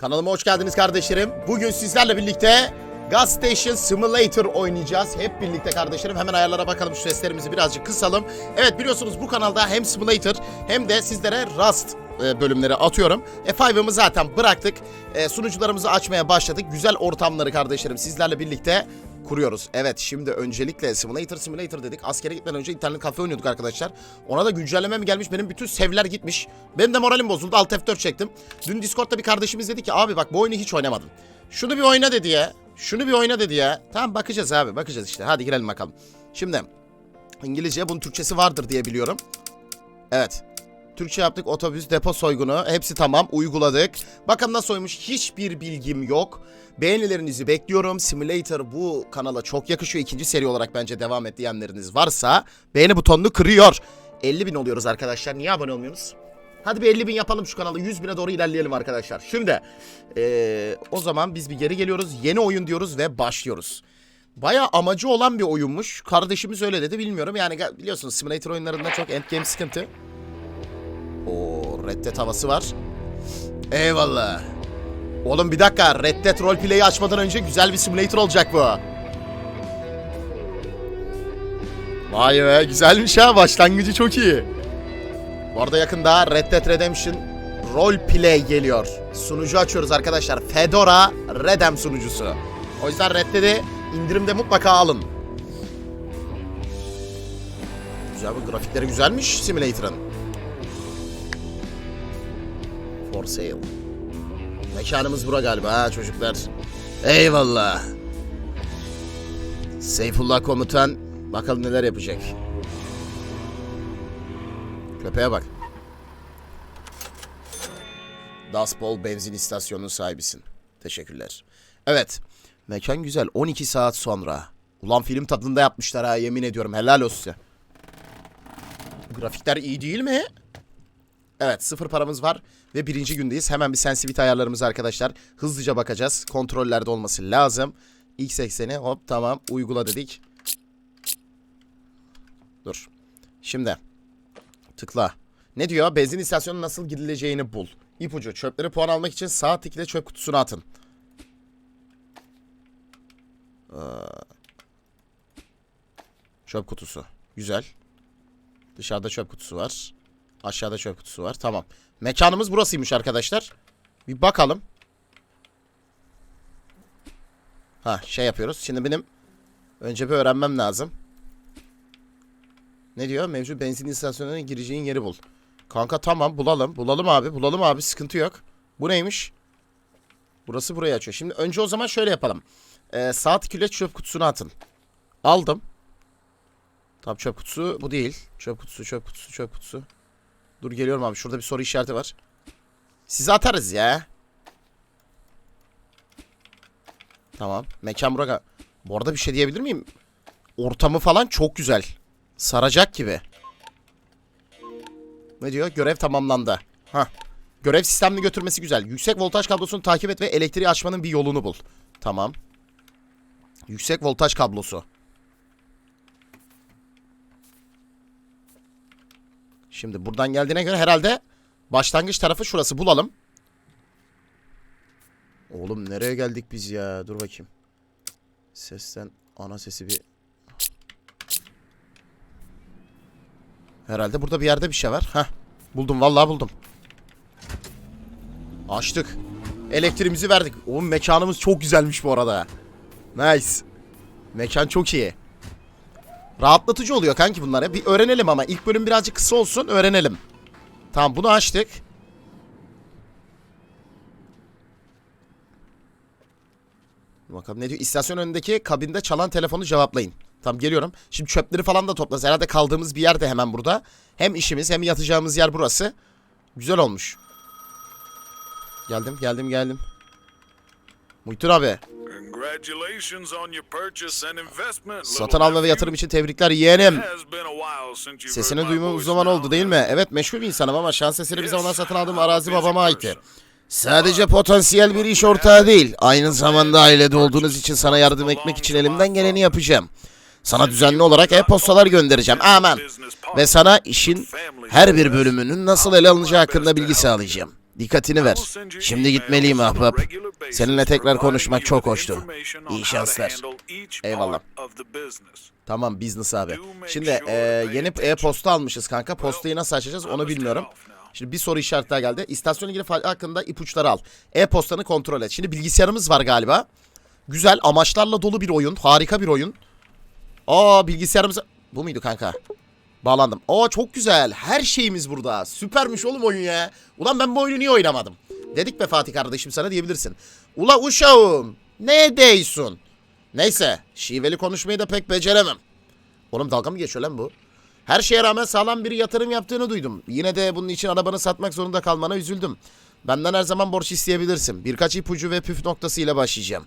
Kanalıma hoş geldiniz kardeşlerim. Bugün sizlerle birlikte Gas Station Simulator oynayacağız. Hep birlikte kardeşlerim. Hemen ayarlara bakalım şu seslerimizi birazcık kısalım. Evet biliyorsunuz bu kanalda hem Simulator hem de sizlere Rust e, bölümleri atıyorum. F5'ımı zaten bıraktık. E, sunucularımızı açmaya başladık. Güzel ortamları kardeşlerim sizlerle birlikte kuruyoruz. Evet şimdi öncelikle Simulator Simulator dedik. Askere gitmeden önce internet kafe oynuyorduk arkadaşlar. Ona da güncelleme mi gelmiş? Benim bütün sevler gitmiş. Benim de moralim bozuldu. Alt F4 çektim. Dün Discord'da bir kardeşimiz dedi ki abi bak bu oyunu hiç oynamadın. Şunu bir oyna dedi ya. Şunu bir oyna dedi ya. Tamam bakacağız abi bakacağız işte. Hadi girelim bakalım. Şimdi İngilizce bunun Türkçesi vardır diye biliyorum. Evet. Türkçe yaptık otobüs depo soygunu hepsi tamam uyguladık. Bakalım nasıl oymuş hiçbir bilgim yok. Beğenilerinizi bekliyorum. Simulator bu kanala çok yakışıyor. İkinci seri olarak bence devam et diyenleriniz varsa beğeni butonunu kırıyor. 50 bin oluyoruz arkadaşlar. Niye abone olmuyorsunuz? Hadi bir 50 bin yapalım şu kanalı. 100 bine doğru ilerleyelim arkadaşlar. Şimdi eee, o zaman biz bir geri geliyoruz. Yeni oyun diyoruz ve başlıyoruz. Baya amacı olan bir oyunmuş. Kardeşimiz öyle dedi bilmiyorum. Yani biliyorsunuz simulator oyunlarında çok endgame sıkıntı. O Red Dead havası var. Eyvallah. Oğlum bir dakika Red Dead Roleplay'i açmadan önce güzel bir simulator olacak bu. Vay be güzelmiş ha başlangıcı çok iyi. Bu arada yakında Red Dead Redemption Roleplay geliyor. Sunucu açıyoruz arkadaşlar. Fedora Redem sunucusu. O yüzden Red Dead'i indirimde mutlaka alın. Güzel bu grafikleri güzelmiş Simulator'ın. For sale. Mekanımız bura galiba ha çocuklar. Eyvallah. Seyfullah komutan bakalım neler yapacak. Köpeğe bak. Dust Bowl benzin istasyonunun sahibisin. Teşekkürler. Evet. Mekan güzel. 12 saat sonra. Ulan film tadında yapmışlar ha yemin ediyorum. Helal olsun size. Grafikler iyi değil mi? Evet sıfır paramız var ve birinci gündeyiz. Hemen bir sensitivity ayarlarımız arkadaşlar. Hızlıca bakacağız. Kontrollerde olması lazım. X80'i hop tamam uygula dedik. Dur. Şimdi. Tıkla. Ne diyor? Benzin istasyonu nasıl gidileceğini bul. İpucu. Çöpleri puan almak için sağ tıkla çöp kutusuna atın. Ee, çöp kutusu. Güzel. Dışarıda çöp kutusu var. Aşağıda çöp kutusu var. Tamam. Mekanımız burasıymış arkadaşlar. Bir bakalım. Ha şey yapıyoruz. Şimdi benim önce bir öğrenmem lazım. Ne diyor? Mevcut benzin istasyonuna gireceğin yeri bul. Kanka tamam bulalım. Bulalım abi. Bulalım abi. Sıkıntı yok. Bu neymiş? Burası burayı açıyor. Şimdi önce o zaman şöyle yapalım. Ee, saat kilo çöp kutusuna atın. Aldım. Tamam çöp kutusu bu değil. Çöp kutusu, çöp kutusu, çöp kutusu. Dur geliyorum abi. Şurada bir soru işareti var. Sizi atarız ya. Tamam. Mekan burada. Bu arada bir şey diyebilir miyim? Ortamı falan çok güzel. Saracak gibi. Ne diyor? Görev tamamlandı. Ha. Görev sistemini götürmesi güzel. Yüksek voltaj kablosunu takip et ve elektriği açmanın bir yolunu bul. Tamam. Yüksek voltaj kablosu. Şimdi buradan geldiğine göre herhalde başlangıç tarafı şurası. Bulalım. Oğlum nereye geldik biz ya? Dur bakayım. Sesten ana sesi bir... Herhalde burada bir yerde bir şey var. Heh. Buldum vallahi buldum. Açtık. Elektriğimizi verdik. Oğlum mekanımız çok güzelmiş bu arada. Nice. Mekan çok iyi. Rahatlatıcı oluyor kanki bunlar ya. Bir öğrenelim ama. ilk bölüm birazcık kısa olsun öğrenelim. Tamam bunu açtık. Bakalım ne diyor? İstasyon önündeki kabinde çalan telefonu cevaplayın. Tamam geliyorum. Şimdi çöpleri falan da toplarız. Herhalde kaldığımız bir yer de hemen burada. Hem işimiz hem yatacağımız yer burası. Güzel olmuş. Geldim geldim geldim. Muhittin abi. Congratulations on your purchase and investment. Satın alma ve yatırım için tebrikler yeğenim. Sesini duymam uzun zaman oldu değil mi? Evet meşhur bir insanım ama şans eseri bir zamanlar satın aldığım arazi babama aitti. Sadece potansiyel bir iş ortağı değil. Aynı zamanda ailede olduğunuz için sana yardım etmek için elimden geleni yapacağım. Sana düzenli olarak e-postalar göndereceğim. Aman. Ve sana işin her bir bölümünün nasıl ele alınacağı hakkında bilgi sağlayacağım. Dikkatini ver. Şimdi gitmeliyim ahbap. Seninle tekrar konuşmak çok hoştu. İyi şanslar. Eyvallah. Tamam business abi. Şimdi e, yeni e-posta almışız kanka. Postayı nasıl açacağız onu bilmiyorum. Şimdi bir soru işareti daha geldi. İstasyonla ilgili hakkında ipuçları al. E-postanı kontrol et. Şimdi bilgisayarımız var galiba. Güzel amaçlarla dolu bir oyun. Harika bir oyun. Aa bilgisayarımız... Bu muydu kanka? Bağlandım. Aa çok güzel. Her şeyimiz burada. Süpermiş oğlum oyun ya. Ulan ben bu oyunu niye oynamadım? Dedik be Fatih kardeşim sana diyebilirsin. Ula uşağım. Ne deysun? Neyse. Şiveli konuşmayı da pek beceremem. Oğlum dalga mı geçiyor lan bu? Her şeye rağmen sağlam bir yatırım yaptığını duydum. Yine de bunun için arabanı satmak zorunda kalmana üzüldüm. Benden her zaman borç isteyebilirsin. Birkaç ipucu ve püf noktasıyla başlayacağım.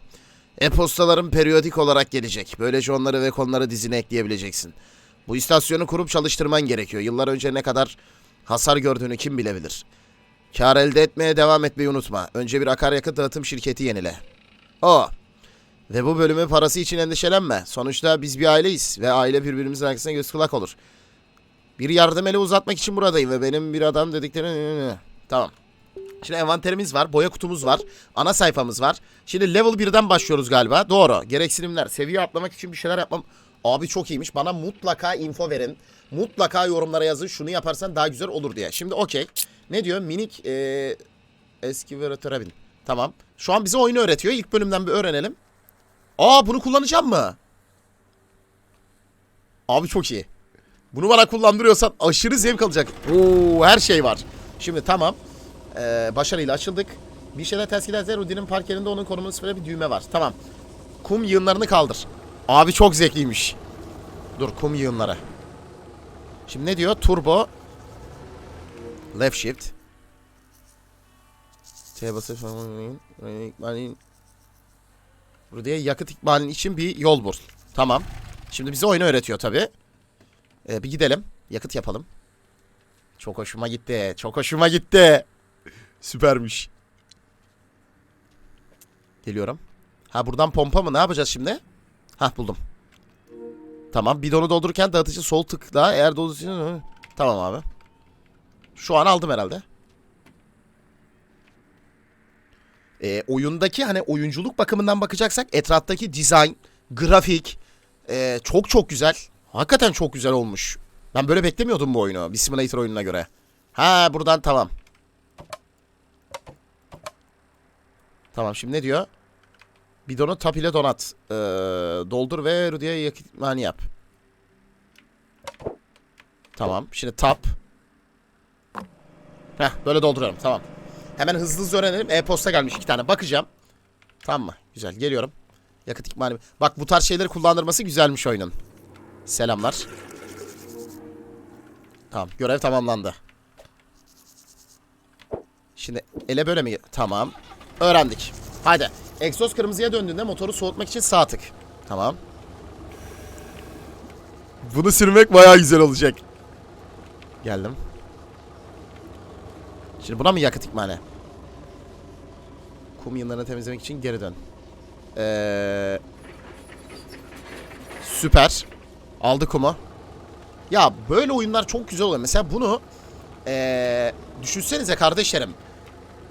E-postalarım periyodik olarak gelecek. Böylece onları ve konuları dizine ekleyebileceksin. Bu istasyonu kurup çalıştırman gerekiyor. Yıllar önce ne kadar hasar gördüğünü kim bilebilir. Kar elde etmeye devam etmeyi unutma. Önce bir akaryakıt dağıtım şirketi yenile. O. Ve bu bölümün parası için endişelenme. Sonuçta biz bir aileyiz ve aile birbirimizin arkasına göz kulak olur. Bir yardım eli uzatmak için buradayım ve benim bir adam dediklerini... Tamam. Şimdi envanterimiz var, boya kutumuz var, ana sayfamız var. Şimdi level 1'den başlıyoruz galiba. Doğru. Gereksinimler. Seviye atlamak için bir şeyler yapmam. Abi çok iyiymiş. Bana mutlaka info verin. Mutlaka yorumlara yazın. Şunu yaparsan daha güzel olur diye. Şimdi okey. Ne diyor? Minik eee eski veritöre bin. Tamam. Şu an bize oyunu öğretiyor. İlk bölümden bir öğrenelim. Aa bunu kullanacağım mı? Abi çok iyi. Bunu bana kullandırıyorsan aşırı zevk alacak. Oo her şey var. Şimdi tamam. Ee, başarıyla açıldık. Bir şeyler ters giderse Rudy'nin park yerinde onun konumunu sıfıra bir düğme var. Tamam. Kum yığınlarını kaldır. Abi çok zevkliymiş. Dur kum yığınları. Şimdi ne diyor? Turbo. Left shift. T basıp Rudy'ye yakıt ikmalin için bir yol bul. Tamam. Şimdi bize oyunu öğretiyor tabi. Ee, bir gidelim. Yakıt yapalım. Çok hoşuma gitti. Çok hoşuma gitti. Süpermiş. Geliyorum. Ha buradan pompa mı? Ne yapacağız şimdi? Ha buldum. Tamam. Bidonu doldururken dağıtıcı sol tıkla. Eğer doldurucu... Tamam abi. Şu an aldım herhalde. Ee, oyundaki hani oyunculuk bakımından bakacaksak etraftaki dizayn, grafik ee, çok çok güzel. Hakikaten çok güzel olmuş. Ben böyle beklemiyordum bu oyunu. Bir simulator oyununa göre. Ha buradan tamam. Tamam şimdi ne diyor? Bidonu tap ile donat. Ee, doldur ve Rudy'ye yakıt mani yap. Tamam. Şimdi tap. Heh böyle dolduruyorum. Tamam. Hemen hızlı hızlı öğrenelim. E-posta gelmiş iki tane. Bakacağım. Tamam mı? Güzel. Geliyorum. Yakıt ikmali. Bak bu tarz şeyleri kullandırması güzelmiş oyunun. Selamlar. Tamam. Görev tamamlandı. Şimdi ele böyle mi? Tamam. Öğrendik. Haydi. Egzoz kırmızıya döndüğünde motoru soğutmak için sağ tık. Tamam. Bunu sürmek bayağı güzel olacak. Geldim. Şimdi buna mı yakıt ikmali? Kum yığınlarını temizlemek için geri dön. Ee, süper. Aldı kumu. Ya böyle oyunlar çok güzel oluyor. Mesela bunu ee, düşünsenize kardeşlerim.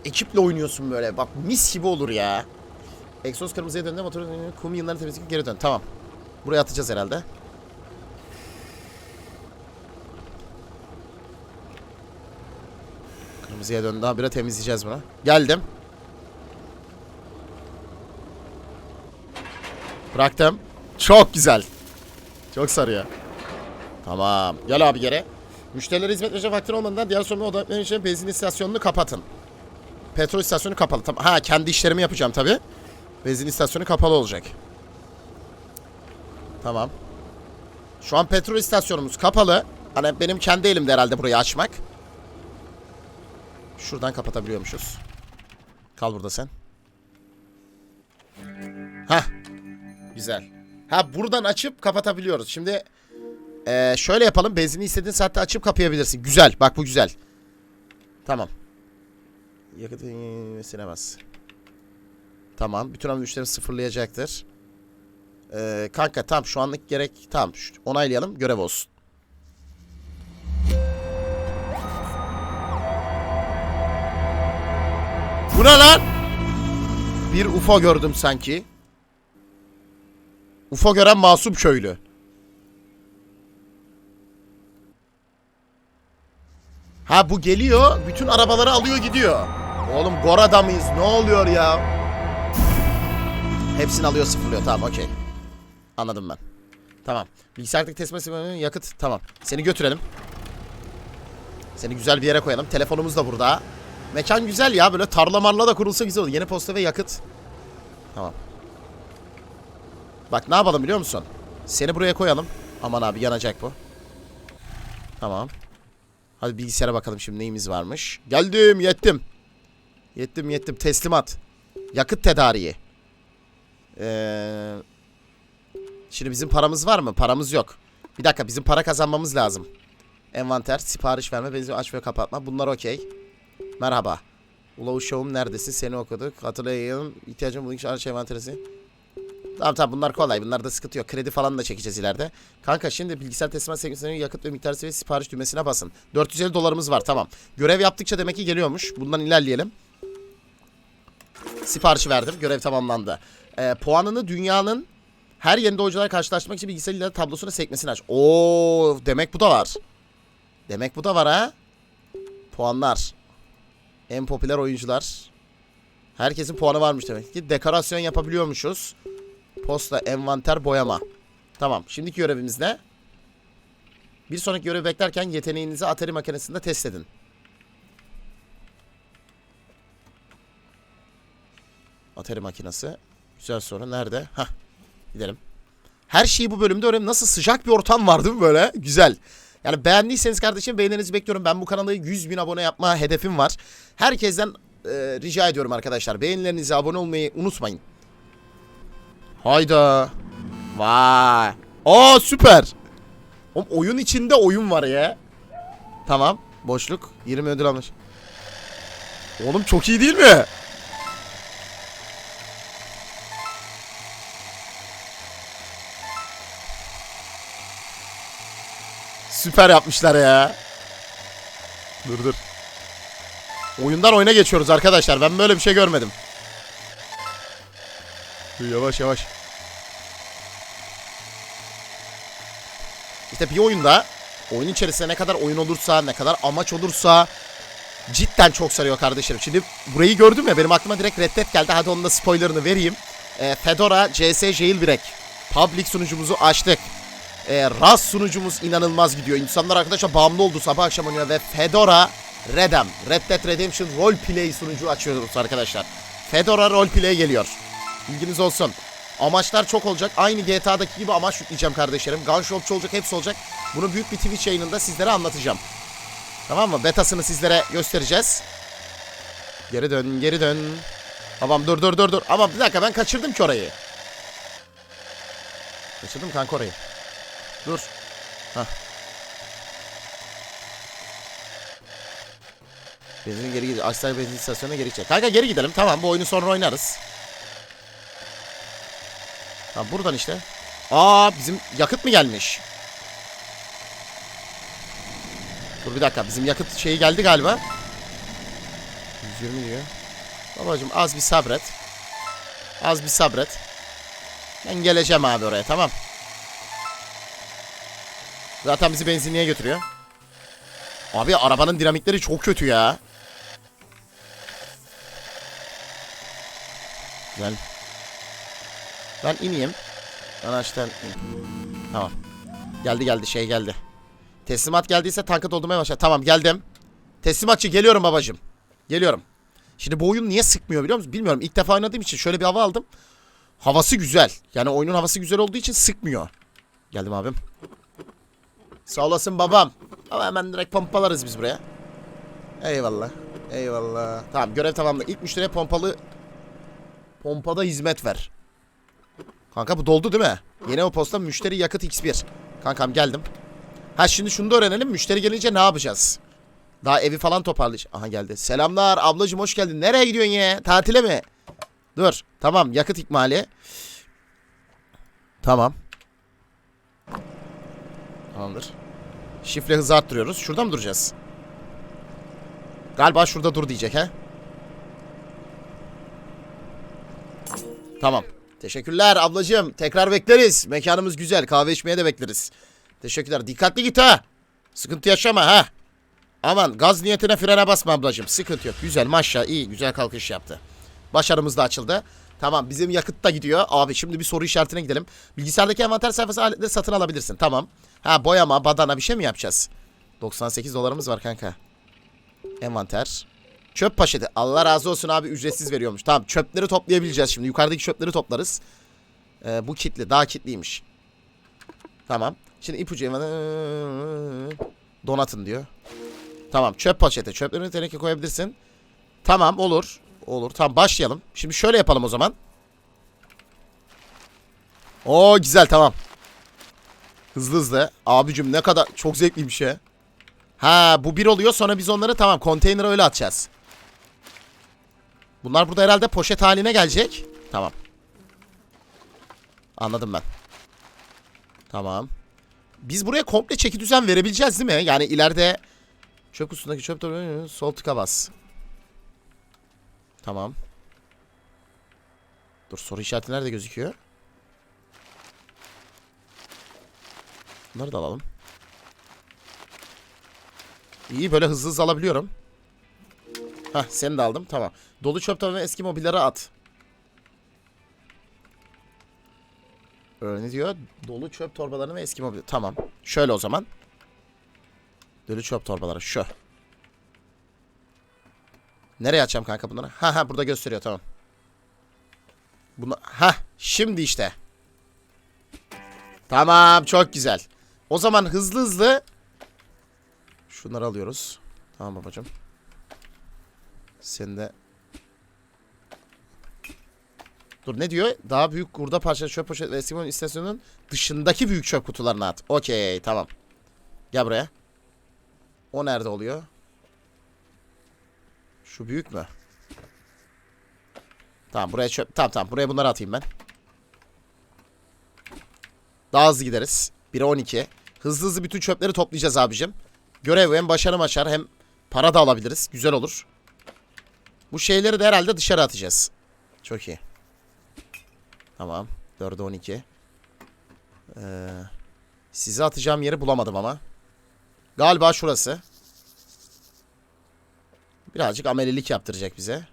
Ekiple oynuyorsun böyle. Bak mis gibi olur ya. Egzoz kırmızıya döndü. Motoru kum yığınlarını temizleyip geri dön. Tamam. Buraya atacağız herhalde. Kırmızıya döndü. Habire temizleyeceğiz bunu. Geldim. Bıraktım. Çok güzel. Çok sarıyor. Tamam. Gel abi geri. Müşterilere hizmet verecek vaktin olmadığından diğer sorumlu odaların için benzin istasyonunu kapatın. Petrol istasyonu kapalı. Tamam. Ha kendi işlerimi yapacağım tabi. Benzin istasyonu kapalı olacak. Tamam. Şu an petrol istasyonumuz kapalı. Hani benim kendi elimde herhalde burayı açmak. Şuradan kapatabiliyormuşuz. Kal burada sen. Hah. Güzel. Ha buradan açıp kapatabiliyoruz. Şimdi eee, şöyle yapalım. Benzini istediğin saatte açıp kapayabilirsin. Güzel. Bak bu güzel. Tamam. Yakıtı silemez. Tamam. Bütün hamle güçlerini sıfırlayacaktır. Eee, kanka tamam şu anlık gerek. Tamam. Onaylayalım. Görev olsun. Bu lan? Bir UFO gördüm sanki. UFO gören masum köylü. Ha bu geliyor, bütün arabaları alıyor gidiyor. Oğlum Gora'da mıyız? Ne oluyor ya? Hepsini alıyor sıfırlıyor. Tamam okey. Anladım ben. Tamam. Bilgisayardaki teslim sisteminin yakıt tamam. Seni götürelim. Seni güzel bir yere koyalım. Telefonumuz da burada. Mekan güzel ya. Böyle tarla marla da kurulsa güzel olur. Yeni posta ve yakıt. Tamam. Bak ne yapalım biliyor musun? Seni buraya koyalım. Aman abi yanacak bu. Tamam. Hadi bilgisayara bakalım şimdi neyimiz varmış. Geldim yettim. Yettim yettim teslimat. Yakıt tedariği. Ee, şimdi bizim paramız var mı? Paramız yok. Bir dakika bizim para kazanmamız lazım. Envanter, sipariş verme, benzin aç ve kapatma. Bunlar okey. Merhaba. Ula uşağım neredesin? Seni okuduk. Hatırlayalım. İhtiyacım için araç envanterisi. Tamam tamam bunlar kolay. Bunlarda sıkıntı yok. Kredi falan da çekeceğiz ileride. Kanka şimdi bilgisayar teslimat sekmesine yakıt ve miktar seviyesi sipariş düğmesine basın. 450 dolarımız var tamam. Görev yaptıkça demek ki geliyormuş. Bundan ilerleyelim. Siparişi verdim. Görev tamamlandı. Ee, puanını dünyanın her yerinde oyuncular karşılaştırmak için bilgisayar ileri tablosuna sekmesini aç. Oo demek bu da var. Demek bu da var ha. Puanlar. En popüler oyuncular. Herkesin puanı varmış demek ki. Dekorasyon yapabiliyormuşuz. Posta, envanter, boyama. Tamam. Şimdiki görevimiz ne? Bir sonraki görevi beklerken yeteneğinizi Atari makinesinde test edin. Atari makinesi. Güzel soru. Nerede? Hah. Gidelim. Her şeyi bu bölümde öğrenim. Nasıl sıcak bir ortam var değil mi böyle? Güzel. Yani beğendiyseniz kardeşim beğenilerinizi bekliyorum. Ben bu kanala 100 bin abone yapma hedefim var. Herkesten e, rica ediyorum arkadaşlar. Beğenilerinizi abone olmayı unutmayın. Hayda. Vay. Aa süper. Oğlum oyun içinde oyun var ya. Tamam. Boşluk. 20 ödül almış. Oğlum çok iyi değil mi? Süper yapmışlar ya. Dur dur. Oyundan oyuna geçiyoruz arkadaşlar. Ben böyle bir şey görmedim. Yavaş yavaş. İşte bir oyunda oyun içerisinde ne kadar oyun olursa, ne kadar amaç olursa cidden çok sarıyor kardeşlerim. Şimdi burayı gördüm ya benim aklıma direkt Red geldi. Hadi onun da spoilerını vereyim. Ee, Fedora CS Jailbreak. Public sunucumuzu açtık. Ee, RAS sunucumuz inanılmaz gidiyor. İnsanlar arkadaşlar bağımlı oldu sabah akşam oynuyor ve Fedora Redem. Red Dead Redemption Roleplay sunucu açıyoruz arkadaşlar. Fedora Roleplay geliyor. Bilginiz olsun. Amaçlar çok olacak. Aynı GTA'daki gibi amaç yükleyeceğim kardeşlerim. Gunshopçu olacak, hepsi olacak. Bunu büyük bir Twitch yayınında sizlere anlatacağım. Tamam mı? Betasını sizlere göstereceğiz. Geri dön, geri dön. Tamam dur dur dur dur. Ama bir dakika ben kaçırdım ki orayı. Kaçırdım kanka orayı. Dur. Hah. Benzin geri gidiyor. Aksaray'a benzin istasyonuna geri gidecek. Kanka geri gidelim. Tamam bu oyunu sonra oynarız. Tamam buradan işte. Aa bizim yakıt mı gelmiş? Dur bir dakika bizim yakıt şeyi geldi galiba. 120 diyor. Babacım az bir sabret. Az bir sabret. Ben geleceğim abi oraya tamam. Zaten bizi benzinliğe götürüyor. Abi arabanın dinamikleri çok kötü ya. Güzel. Ben ineyim. Araçtan. Tamam. Geldi geldi şey geldi. Teslimat geldiyse tankı doldurmaya başla. Tamam geldim. Teslimatçı geliyorum babacım. Geliyorum. Şimdi bu oyun niye sıkmıyor biliyor musun? Bilmiyorum. İlk defa oynadığım için şöyle bir hava aldım. Havası güzel. Yani oyunun havası güzel olduğu için sıkmıyor. Geldim abim. Sağ olasın babam. Ama hemen direkt pompalarız biz buraya. Eyvallah. Eyvallah. Tamam görev tamamlı. İlk müşteriye pompalı pompada hizmet ver. Kanka bu doldu değil mi? Yeni o posta müşteri yakıt X1. Kankam geldim. Ha şimdi şunu da öğrenelim. Müşteri gelince ne yapacağız? Daha evi falan toparlayacağız. Aha geldi. Selamlar ablacım hoş geldin. Nereye gidiyorsun ya? Tatile mi? Dur. Tamam yakıt ikmali. Tamam. Tamamdır. Şifre hızı arttırıyoruz. Şurada mı duracağız? Galiba şurada dur diyecek he. Tamam. Teşekkürler ablacığım. Tekrar bekleriz. Mekanımız güzel. Kahve içmeye de bekleriz. Teşekkürler. Dikkatli git ha. Sıkıntı yaşama ha. Aman gaz niyetine frene basma ablacığım. Sıkıntı yok. Güzel maşa iyi. Güzel kalkış yaptı. Başarımız da açıldı. Tamam bizim yakıt da gidiyor. Abi şimdi bir soru işaretine gidelim. Bilgisayardaki envanter sayfası aletleri satın alabilirsin. Tamam. Ha boyama, badana bir şey mi yapacağız? 98 dolarımız var kanka. Envanter. Çöp poşeti. Allah razı olsun abi ücretsiz veriyormuş. Tamam çöpleri toplayabileceğiz şimdi. Yukarıdaki çöpleri toplarız. Ee, bu kitli. Daha kitliymiş. Tamam. Şimdi ipucu donatın diyor. Tamam çöp poşeti. Çöplerini teneke koyabilirsin. Tamam olur. Olur. Tamam başlayalım. Şimdi şöyle yapalım o zaman. Oo güzel tamam. Hızlı hızlı. Abicim ne kadar çok zevkliymiş ya. Ha bu bir oluyor sonra biz onları tamam konteynere öyle atacağız. Bunlar burada herhalde poşet haline gelecek. Tamam. Anladım ben. Tamam. Biz buraya komple çeki düzen verebileceğiz değil mi? Yani ileride çöp kutusundaki çöp sol tıka bas. Tamam. Dur soru işareti nerede gözüküyor? Bunları da alalım. İyi böyle hızlı hızlı alabiliyorum. Hah seni de aldım tamam. Dolu çöp tabii eski mobilleri at. Öyle diyor? Dolu çöp torbalarını ve eski mobil. Tamam. Şöyle o zaman. Dolu çöp torbaları şu. Nereye açacağım kanka bunları? Ha ha burada gösteriyor tamam. Bunu ha şimdi işte. Tamam çok güzel. O zaman hızlı hızlı şunları alıyoruz. Tamam babacığım. Sen de Dur ne diyor? Daha büyük kurda parça çöp poşet ve Simon istasyonunun dışındaki büyük çöp kutularına at. Okey tamam. Gel buraya. O nerede oluyor? Şu büyük mü? Tamam buraya çöp. Tamam tamam buraya bunları atayım ben. Daha hızlı gideriz. 1'e 12. Hızlı hızlı bütün çöpleri toplayacağız abicim. Görev hem başarım açar hem para da alabiliriz. Güzel olur. Bu şeyleri de herhalde dışarı atacağız. Çok iyi. Tamam. 4'e 12. Ee, size atacağım yeri bulamadım ama. Galiba şurası. Birazcık amelilik yaptıracak bize.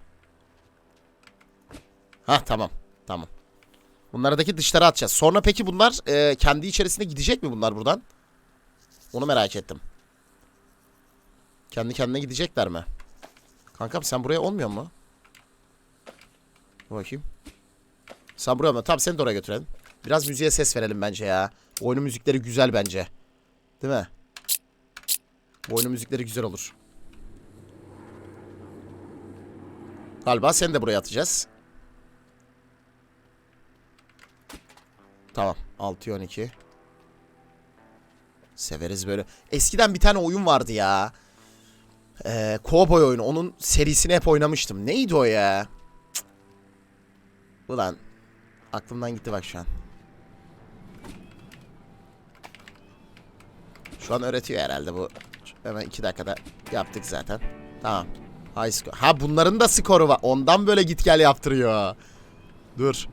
Ha tamam. Tamam. Bunlardaki dışlara atacağız. Sonra peki bunlar e, kendi içerisinde gidecek mi bunlar buradan? Onu merak ettim. Kendi kendine gidecekler mi? Kankam sen buraya olmuyor mu? Bakayım. Sen buraya mı? Tamam seni de oraya götürelim. Biraz müziğe ses verelim bence ya. Oyunun müzikleri güzel bence. Değil mi? Bu oyunun müzikleri güzel olur. Galiba seni de buraya atacağız. Tamam. 6'ya 12. Severiz böyle. Eskiden bir tane oyun vardı ya. Ee, Cowboy oyunu. Onun serisini hep oynamıştım. Neydi o ya? Cık. Ulan. Aklımdan gitti bak şu an. Şu an öğretiyor herhalde bu. Hemen iki dakikada yaptık zaten. Tamam. High score. Ha bunların da skoru var. Ondan böyle git gel yaptırıyor. Dur.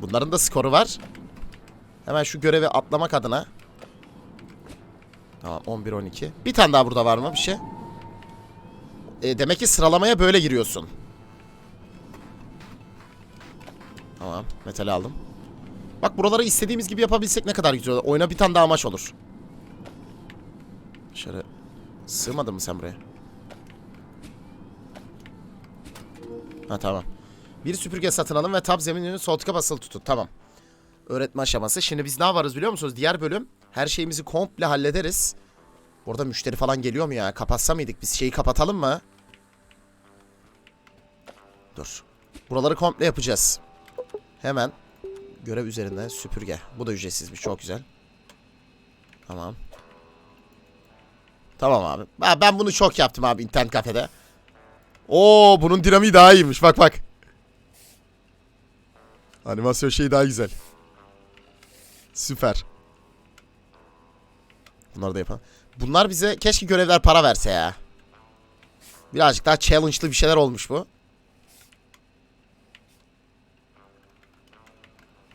Bunların da skoru var. Hemen şu görevi atlamak adına. Tamam 11-12. Bir tane daha burada var mı bir şey? E, demek ki sıralamaya böyle giriyorsun. Tamam. Metal aldım. Bak buraları istediğimiz gibi yapabilsek ne kadar güzel olur. Oyuna bir tane daha amaç olur. Şöyle. Sığmadın mı sen buraya? Ha tamam. Bir süpürge satın alın ve tab zeminini sol tıka basılı tutun. Tamam. Öğretme aşaması. Şimdi biz ne yaparız biliyor musunuz? Diğer bölüm her şeyimizi komple hallederiz. Orada müşteri falan geliyor mu ya? Kapatsa mıydık? Biz şeyi kapatalım mı? Dur. Buraları komple yapacağız. Hemen görev üzerinde süpürge. Bu da ücretsizmiş. Çok güzel. Tamam. Tamam abi. Ben- bunu çok yaptım abi internet kafede. Oo bunun dinamiği daha iyiymiş. Bak bak. Animasyon şeyi daha güzel. Süper. Bunları da yapalım. Bunlar bize keşke görevler para verse ya. Birazcık daha challenge'lı bir şeyler olmuş bu.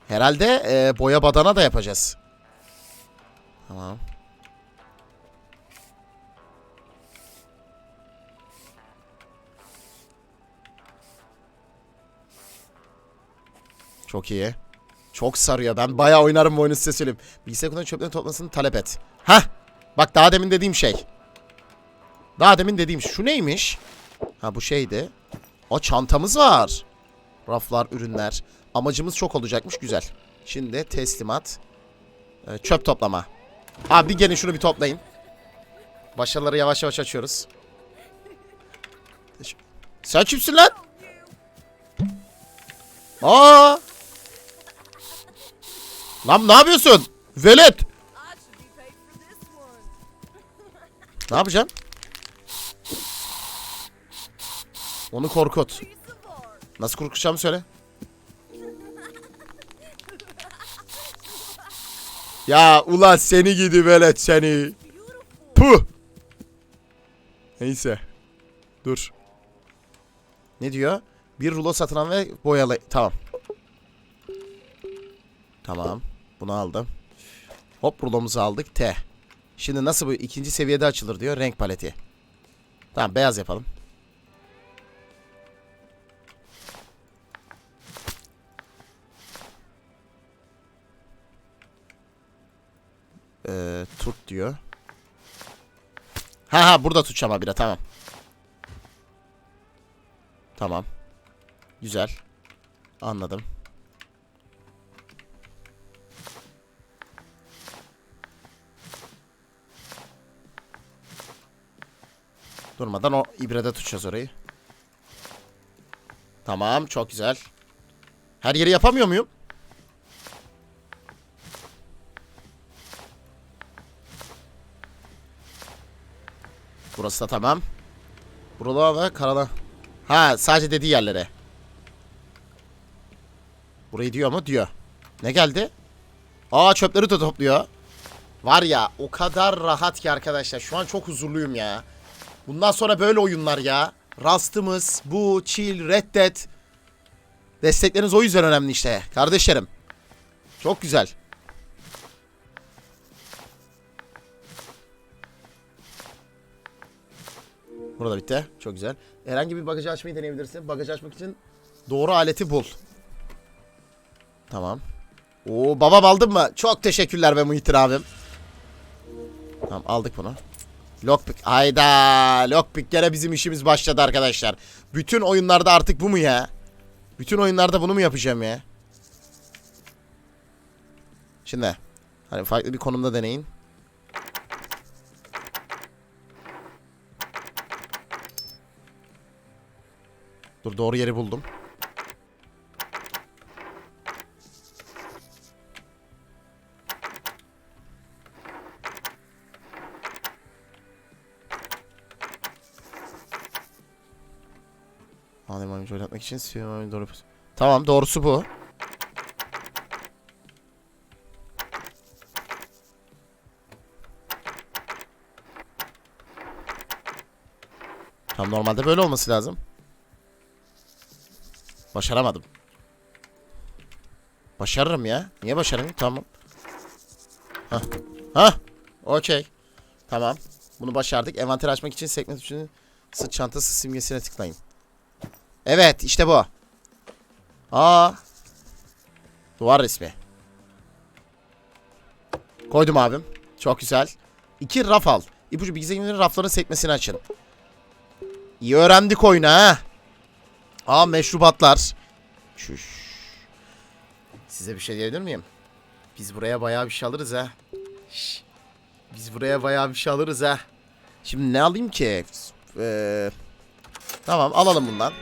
Herhalde e, boya badana da yapacağız. Tamam. Çok iyi. Çok sarıyor. Ben bayağı oynarım bu oyunu size söyleyeyim. Bilgisayar kullanıcı çöplerini toplamasını talep et. Hah! Bak daha demin dediğim şey. Daha demin dediğim şu neymiş? Ha bu şeydi. O çantamız var. Raflar, ürünler. Amacımız çok olacakmış. Güzel. Şimdi teslimat. Ee, çöp toplama. Abi gelin şunu bir toplayın. Başarıları yavaş yavaş açıyoruz. Sen kimsin lan? Aa! Lan ne yapıyorsun? Velet! Ne yapacaksın? Onu korkut. Nasıl korkutacağımı söyle. Ya ulan seni gidi velet seni. Puh. Neyse. Dur. Ne diyor? Bir rulo satın al ve boyalı. Tamam. Tamam. Bunu aldım. Hop rulomuzu aldık. T. Şimdi nasıl bu ikinci seviyede açılır diyor. Renk paleti. Tamam beyaz yapalım. Ee, tut diyor. Ha ha burada tutacağım habire tamam. Tamam. Güzel. Anladım. Durmadan o ibrede tutacağız orayı. Tamam çok güzel. Her yeri yapamıyor muyum? Burası da tamam. Buralar ve karala. Ha sadece dediği yerlere. Burayı diyor mu? Diyor. Ne geldi? Aa çöpleri de topluyor. Var ya o kadar rahat ki arkadaşlar. Şu an çok huzurluyum ya. Bundan sonra böyle oyunlar ya. Rust'ımız, bu, Chill, Red. Destekleriniz o yüzden önemli işte. Kardeşlerim. Çok güzel. Burada bitti. Çok güzel. Herhangi bir bagajı açmayı deneyebilirsin. Bagajı açmak için doğru aleti bul. Tamam. Oo babam aldın mı? Çok teşekkürler be Muhittin abim. Tamam aldık bunu. Lockpick. Hayda. Lockpick gene bizim işimiz başladı arkadaşlar. Bütün oyunlarda artık bu mu ya? Bütün oyunlarda bunu mu yapacağım ya? Şimdi. Hani farklı bir konumda deneyin. Dur doğru yeri buldum. Oyuncu oynatmak için siyah doğru. Tamam doğrusu bu. Tam normalde böyle olması lazım. Başaramadım. Başarırım ya. Niye başaramayayım? Tamam. Hah. Hah. Okey. Tamam. Bunu başardık. Envanteri açmak için sekme tuşunun sırt çantası simgesine tıklayın. Evet işte bu. Aa. Duvar resmi. Koydum abim. Çok güzel. İki raf al. İpucu bilgisayarın rafların sekmesini açın. İyi öğrendik oyunu ha. Aa meşrubatlar. Çüş. Size bir şey diyebilir miyim? Biz buraya bayağı bir şey alırız ha. Biz buraya bayağı bir şey alırız ha. Şimdi ne alayım ki? Ee, tamam alalım bundan.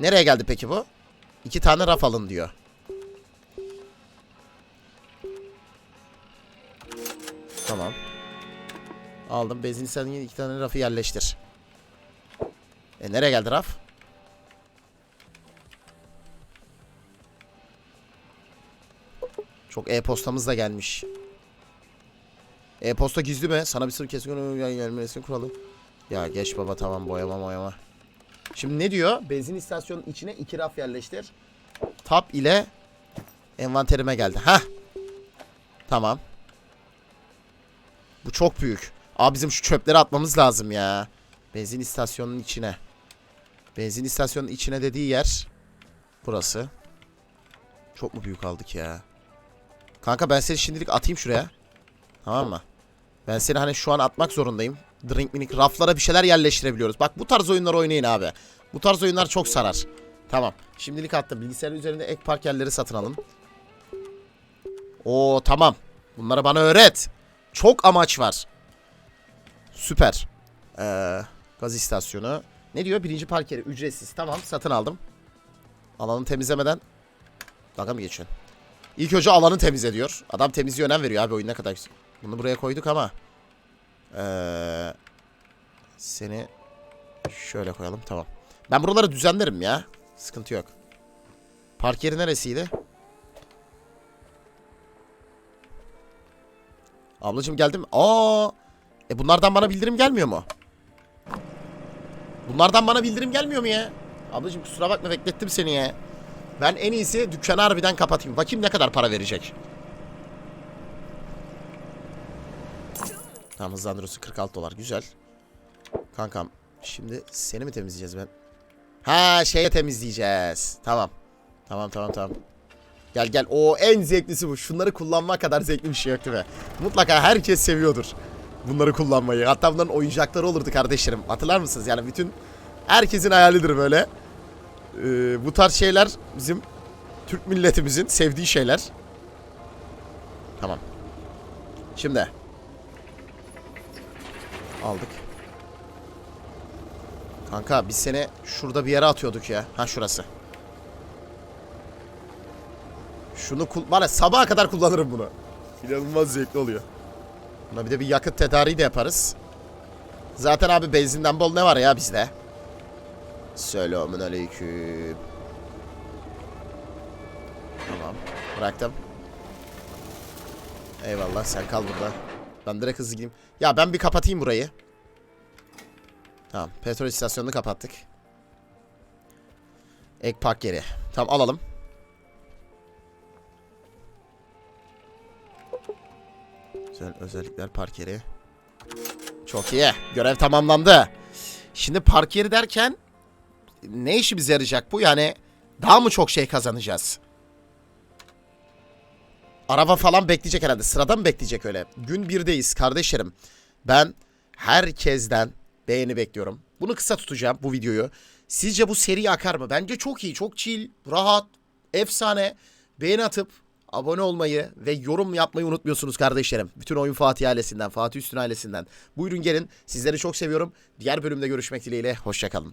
Nereye geldi peki bu? İki tane raf alın diyor. Tamam. Aldım. Benzin istasyonuna iki tane rafı yerleştir. E nereye geldi raf? Çok e-postamız da gelmiş. E-posta gizli mi? Sana bir sır kesin gelmesini kuralı. Ya geç baba tamam boyama boyama. Şimdi ne diyor? Benzin istasyonunun içine iki raf yerleştir. Tab ile Envanterime geldi. Hah. Tamam. Bu çok büyük. Abi bizim şu çöpleri atmamız lazım ya. Benzin istasyonunun içine. Benzin istasyonunun içine dediği yer burası. Çok mu büyük aldık ya? Kanka ben seni şimdilik atayım şuraya. Tamam mı? Ben seni hani şu an atmak zorundayım. Drink minik raflara bir şeyler yerleştirebiliyoruz. Bak bu tarz oyunlar oynayın abi. Bu tarz oyunlar çok sarar. Tamam. Şimdilik attım. Bilgisayarın üzerinde ek park yerleri satın alın. Oo tamam. Bunları bana öğret. Çok amaç var. Süper. Ee, gaz istasyonu. Ne diyor? Birinci park yeri ücretsiz. Tamam satın aldım. Alanı temizlemeden dalga mı geçiyorsun? İlk önce alanı temizle diyor. Adam temizliğe önem veriyor abi oyun ne kadar güzel. Bunu buraya koyduk ama. Ee, seni şöyle koyalım tamam. Ben buraları düzenlerim ya. Sıkıntı yok. Park yeri neresiydi? Ablacım geldim. Aa! E bunlardan bana bildirim gelmiyor mu? Bunlardan bana bildirim gelmiyor mu ya? Ablacım kusura bakma beklettim seni ya. Ben en iyisi dükkanı harbiden kapatayım. Bakayım ne kadar para verecek. Tamam hızlandırıyorsun 46 dolar güzel. Kankam şimdi seni mi temizleyeceğiz ben? Ha şeye temizleyeceğiz. Tamam. Tamam tamam tamam. Gel gel. O en zevklisi bu. Şunları kullanma kadar zevkli bir şey yok değil mi? Mutlaka herkes seviyordur bunları kullanmayı. Hatta bunların oyuncakları olurdu kardeşlerim. Hatırlar mısınız? Yani bütün herkesin hayalidir böyle. Ee, bu tarz şeyler bizim Türk milletimizin sevdiği şeyler. Tamam. Şimdi. Aldık. Kanka biz seni şurada bir yere atıyorduk ya. Ha şurası. Şunu ya sabaha kadar kullanırım bunu. İnanılmaz zevkli oluyor. Buna bir de bir yakıt tedariği de yaparız. Zaten abi benzinden bol ne var ya bizde? Selamun aleyküm. Tamam. Bıraktım. Eyvallah sen kal burada. Ben direkt hızlı gideyim. Ya ben bir kapatayım burayı. Tamam. Petrol istasyonunu kapattık. Ek park yeri. Tamam alalım. Güzel özellikler park yeri. Çok iyi. Görev tamamlandı. Şimdi park yeri derken ne işimize yarayacak bu? Yani daha mı çok şey kazanacağız? Araba falan bekleyecek herhalde. Sırada mı bekleyecek öyle? Gün birdeyiz kardeşlerim. Ben herkesten beğeni bekliyorum. Bunu kısa tutacağım bu videoyu. Sizce bu seri akar mı? Bence çok iyi, çok chill, rahat, efsane. Beğeni atıp abone olmayı ve yorum yapmayı unutmuyorsunuz kardeşlerim. Bütün Oyun Fatih ailesinden, Fatih Üstün ailesinden. Buyurun gelin. Sizleri çok seviyorum. Diğer bölümde görüşmek dileğiyle. Hoşçakalın.